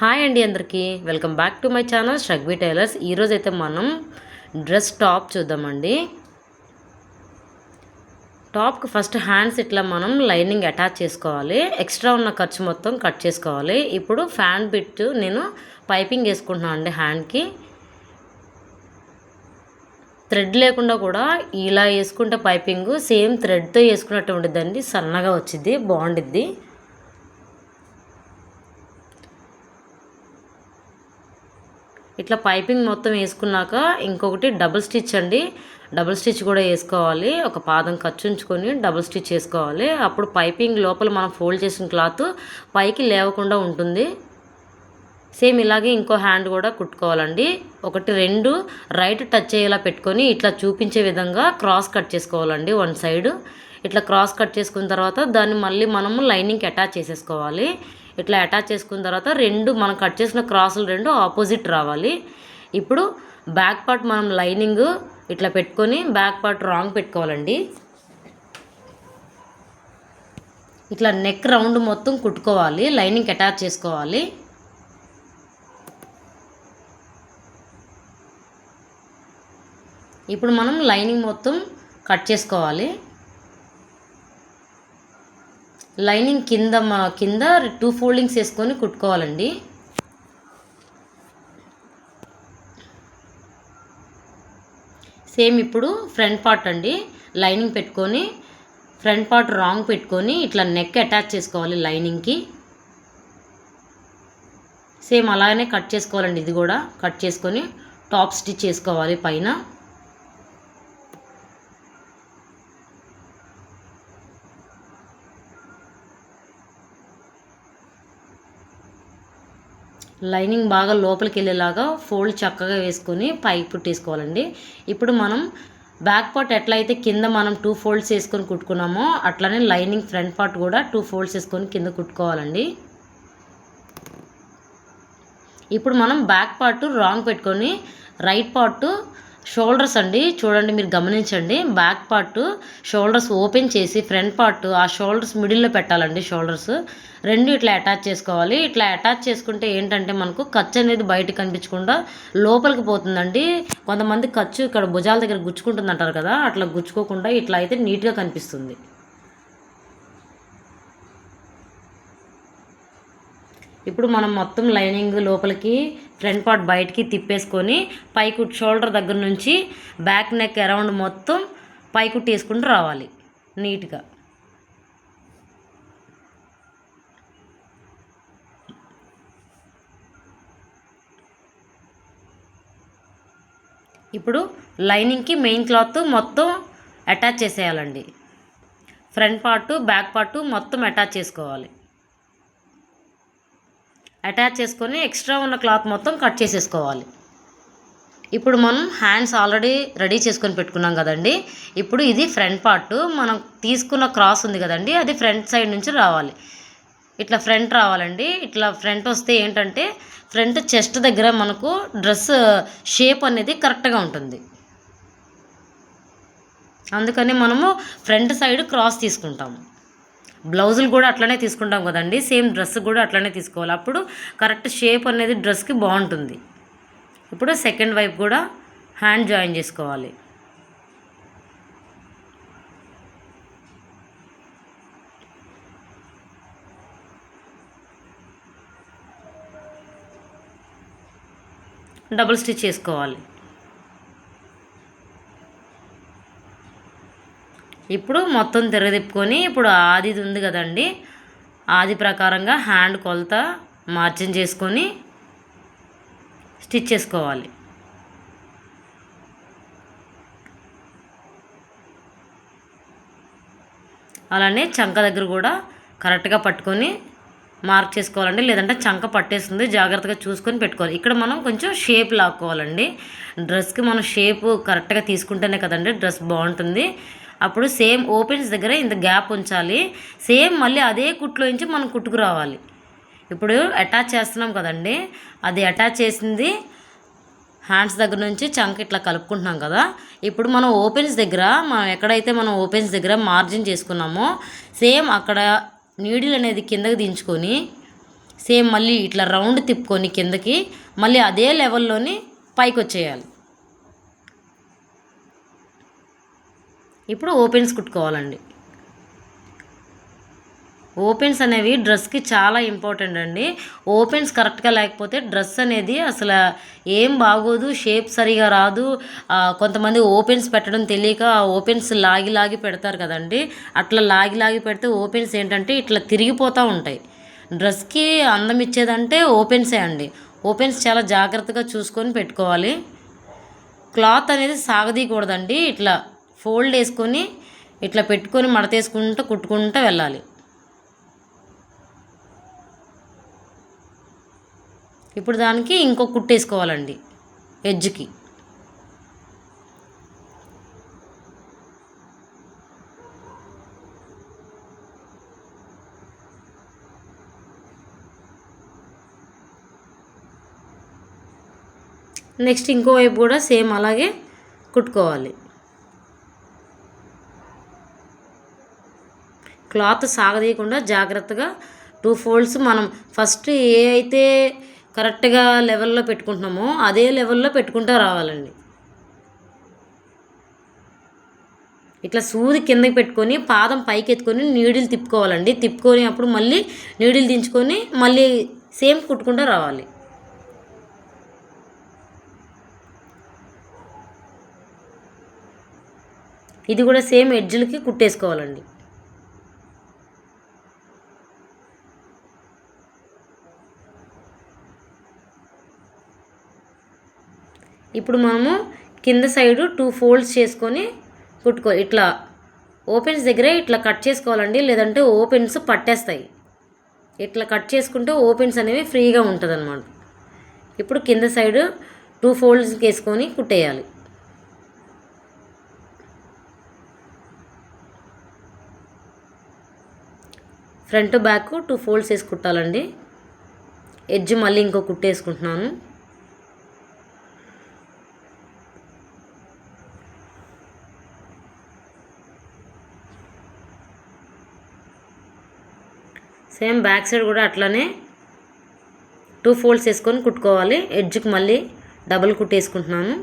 Hi అండి అందరికీ. Welcome back to my channel Shagvi tailors. ఈరోజు అయితే మనం డ్రెస్ టాప్ చూద్దామండి. టాప్కి ఫస్ట్ హ్యాండ్స్ ఇట్లా మనం లైనింగ్ అటాచ్ చేసుకోవాలి. ఎక్స్ట్రా ఉన్న ఖర్చు మొత్తం కట్ చేసుకోవాలి. ఇప్పుడు ఫ్యాన్ బిట్ నేను పైపింగ్ వేసుకుంటున్నాను అండి హ్యాండ్కి. థ్రెడ్ లేకుండా కూడా ఇలా వేసుకుంటే పైపింగ్ సేమ్ థ్రెడ్తో వేసుకున్నట్టు ఉండిద్దండి. సన్నగా వచ్చింది బాగుండిద్ది. ఇట్లా పైపింగ్ మొత్తం వేసుకున్నాక ఇంకొకటి డబుల్ స్టిచ్ అండి. డబుల్ స్టిచ్ కూడా వేసుకోవాలి. ఒక పాదం ఖర్చు ఉంచుకొని డబుల్ స్టిచ్ వేసుకోవాలి. అప్పుడు పైపింగ్ లోపల మనం ఫోల్డ్ చేసిన క్లాత్ పైకి లేవకుండా ఉంటుంది. సేమ్ ఇలాగే ఇంకో హ్యాండ్ కూడా కుట్టుకోవాలండి. ఒకటి రెండు రైట్ టచ్ అయ్యేలా పెట్టుకొని ఇట్లా చూపించే విధంగా క్రాస్ కట్ చేసుకోవాలండి వన్ సైడ్. ఇట్లా క్రాస్ కట్ చేసుకున్న తర్వాత దాన్ని మళ్ళీ మనము లైనింగ్కి అటాచ్ చేసేసుకోవాలి. ఇట్లా అటాచ్ చేసుకున్న తర్వాత రెండు మనం కట్ చేసిన క్రాసులు రెండు ఆపోజిట్ రావాలి. ఇప్పుడు బ్యాక్ పార్ట్ మనం లైనింగ్ ఇట్లా పెట్టుకొని బ్యాక్ పార్ట్ రాంగ్ పెట్టుకోవాలండి. ఇట్లా నెక్ రౌండ్ మొత్తం కుట్టుకోవాలి లైనింగ్ అటాచ్ చేసుకోవాలి. ఇప్పుడు మనం లైనింగ్ మొత్తం కట్ చేసుకోవాలి. లైనింగ్ కింద మా కింద టూ ఫోల్డింగ్స్ వేసుకొని కుట్టుకోవాలండి. సేమ్ ఇప్పుడు ఫ్రంట్ పార్ట్ అండి. లైనింగ్ పెట్టుకొని ఫ్రంట్ పార్ట్ రాంగ్ పెట్టుకొని ఇట్లా నెక్ అటాచ్ చేసుకోవాలి లైనింగ్కి. సేమ్ అలాగనే కట్ చేసుకోవాలండి ఇది కూడా. కట్ చేసుకొని టాప్ స్టిచ్ చేసుకోవాలి పైన. లైనింగ్ బాగా లోపలికి వెళ్ళేలాగా ఫోల్డ్ చక్కగా వేసుకొని పైకి పుట్టేసుకోవాలండి ఇప్పుడు మనం బ్యాక్ పార్ట్ ఎట్లయితే కింద మనం టూ ఫోల్డ్స్ వేసుకొని కుట్టుకున్నామో అట్లనే లైనింగ్ ఫ్రంట్ పార్ట్ కూడా టూ ఫోల్డ్స్ వేసుకొని కింద కుట్టుకోవాలండి. ఇప్పుడు మనం బ్యాక్ పార్ట్ రాంగ్ పెట్టుకొని రైట్ పార్ట్ షోల్డర్స్ అండి. చూడండి మీరు గమనించండి. బ్యాక్ పార్ట్ షోల్డర్స్ ఓపెన్ చేసి ఫ్రంట్ పార్ట్ ఆ షోల్డర్స్ మిడిల్లో పెట్టాలండి షోల్డర్స్ రెండు ఇట్లా అటాచ్ చేసుకోవాలి. ఇట్లా అటాచ్ చేసుకుంటే ఏంటంటే మనకు ఖర్చు అనేది బయట కనిపించకుండా లోపలికి పోతుందండి. కొంతమంది ఖర్చు ఇక్కడ భుజాల దగ్గర గుచ్చుకుంటుంది అంటారు కదా అట్లా గుచ్చుకోకుండా ఇట్లా అయితే నీట్గా కనిపిస్తుంది. ఇప్పుడు మనం మొత్తం లైనింగ్ లోపలికి ఫ్రంట్ పార్ట్ బయటికి తిప్పేసుకొని పైకుట్ షోల్డర్ దగ్గర నుంచి బ్యాక్ నెక్ అరౌండ్ మొత్తం పైకుట్ వేసుకుంటూ రావాలి నీట్గా. ఇప్పుడు లైనింగ్కి మెయిన్ క్లాత్ మొత్తం అటాచ్ చేసేయాలండి. ఫ్రంట్ పార్ట్ బ్యాక్ పార్ట్ మొత్తం అటాచ్ చేసుకోవాలి. అటాచ్ చేసుకొని ఎక్స్ట్రా ఉన్న క్లాత్ మొత్తం కట్ చేసేసుకోవాలి. ఇప్పుడు మనం హ్యాండ్స్ ఆల్రెడీ రెడీ చేసుకొని పెట్టుకున్నాం కదండి. ఇప్పుడు ఇది ఫ్రంట్ పార్ట్. మనం తీసుకున్న క్రాస్ ఉంది కదండి అది ఫ్రంట్ సైడ్ నుంచి రావాలి. ఇట్లా ఫ్రంట్ రావాలండి. ఇట్లా ఫ్రంట్ వస్తే ఏంటంటే ఫ్రంట్ చెస్ట్ దగ్గర మనకు డ్రెస్ షేప్ అనేది కరెక్ట్గా ఉంటుంది. అందుకని మనము ఫ్రంట్ సైడ్ క్రాస్ తీసుకుంటాము. బ్లౌజులు కూడా అట్లనే తీసుకుంటాం కదండి. సేమ్ డ్రెస్ కూడా అట్లనే తీసుకోవాలి. అప్పుడు కరెక్ట్ షేప్ అనేది డ్రెస్కి బాగుంటుంది. ఇప్పుడు సెకండ్ వైపు కూడా హ్యాండ్ జాయిన్ చేసుకోవాలి. డబుల్ స్టిచ్ చేసుకోవాలి. ఇప్పుడు మొత్తం తిరగదిప్పుకొని ఇప్పుడు ఆది ఉంది కదండి. ఆది ప్రకారంగా హ్యాండ్ కొలత మార్జిన్ చేసుకొని స్టిచ్ చేసుకోవాలి. అలానే చంక దగ్గర కూడా కరెక్ట్గా పట్టుకొని మార్క్ చేసుకోవాలండి. లేదంటే చంక పట్టేస్తుంది. జాగ్రత్తగా చూసుకొని పెట్టుకోవాలి. ఇక్కడ మనం కొంచెం షేప్ లాక్కోవాలండి. డ్రెస్కి మనం షేప్ కరెక్ట్గా తీసుకుంటేనే కదండి డ్రెస్ బాగుంటుంది. అప్పుడు సేమ్ ఓపెన్స్ దగ్గర ఇంత గ్యాప్ ఉంచాలి. సేమ్ మళ్ళీ అదే కుట్లో నుంచి మనం కుట్టుకు రావాలి. ఇప్పుడు అటాచ్ చేస్తున్నాం కదండి. అది అటాచ్ చేసింది. హ్యాండ్స్ దగ్గర నుంచి చంక ఇట్లా కలుపుకుంటున్నాం కదా. ఇప్పుడు మనం ఓపెన్స్ దగ్గర మనం ఎక్కడైతే మనం ఓపెన్స్ దగ్గర మార్జిన్ చేసుకున్నామో సేమ్ అక్కడ నీడిల్ అనేది కిందకి దించుకొని సేమ్ మళ్ళీ ఇట్లా రౌండ్ తిప్పుకొని కిందకి మళ్ళీ అదే లెవెల్లోని పైకి వచ్చేయాలి. ఇప్పుడు ఓపెన్స్ కుట్టుకోవాలండి. ఓపెన్స్ అనేవి డ్రెస్కి చాలా ఇంపార్టెంట్ అండి. ఓపెన్స్ కరెక్ట్గా లేకపోతే డ్రెస్ అనేది అసలు ఏం బాగోదు షేప్ సరిగా రాదు. కొంతమంది ఓపెన్స్ పెట్టడం తెలియక ఓపెన్స్ లాగి లాగి పెడతారు కదండి. అట్లా లాగి లాగి పెడితే ఓపెన్స్ ఏంటంటే ఇట్లా తిరిగిపోతూ ఉంటాయి. డ్రెస్కి అందం ఇచ్చేదంటే ఓపెన్సే అండి. ఓపెన్స్ చాలా జాగ్రత్తగా చూసుకొని పెట్టుకోవాలి. క్లాత్ అనేది సాగదీయకూడదండి. ఇట్లా ఫోల్డ్ వేసుకొని ఇట్లా పెట్టుకొని మడతేసుకుంటూ కుట్టుకుంటూ వెళ్ళాలి. ఇప్పుడు దానికి ఇంకో కుట్టేసుకోవాలండి ఎడ్జ్కి. నెక్స్ట్ ఇంకో వైపు కూడా సేమ్ అలాగే కుట్టుకోవాలి. క్లాత్ సాగదీయకుండా జాగ్రత్తగా టూ ఫోల్డ్స్ మనం ఫస్ట్ ఏ అయితే కరెక్ట్గా లెవెల్లో పెట్టుకుంటున్నామో అదే లెవెల్లో పెట్టుకుంటూ రావాలండి. ఇట్లా సూది కిందకి పెట్టుకొని పాదం పైకి ఎత్తుకొని నీడిల్ తిప్పుకోవాలండి. తిప్పుకొని అప్పుడు మళ్ళీ నీడిల్ దించుకొని మళ్ళీ సేమ్ కుట్టుకుంటూ రావాలి. ఇది కూడా సేమ్ ఎడ్జ్లకి కుట్టేసుకోవాలండి. ఇప్పుడు మనము కింద సైడు టూ ఫోల్డ్స్ చేసుకొని కుట్టుకో ఇట్లా ఓపెన్స్ దగ్గరే ఇట్లా కట్ చేసుకోవాలండి లేదంటే ఓపెన్స్ పట్టేస్తాయి. ఇట్లా కట్ చేసుకుంటే ఓపెన్స్ అనేవి ఫ్రీగా ఉంటుంది అనమాట ఇప్పుడు కింద సైడు టూ ఫోల్డ్స్ వేసుకొని కుట్టేయాలి. ఫ్రంట్ బ్యాక్ టూ ఫోల్డ్స్ వేసి కుట్టాలండి. ఎడ్జ్ మళ్ళీ ఇంకో కుట్టేసుకుంటున్నాను. సేమ్ బ్యాక్ సైడ్ కూడా అట్లానే టూ ఫోల్డ్స్ వేసుకొని కుట్టుకోవాలి. ఎడ్జ్కి మళ్ళీ డబుల్ కుట్టేసుకుంటున్నాను.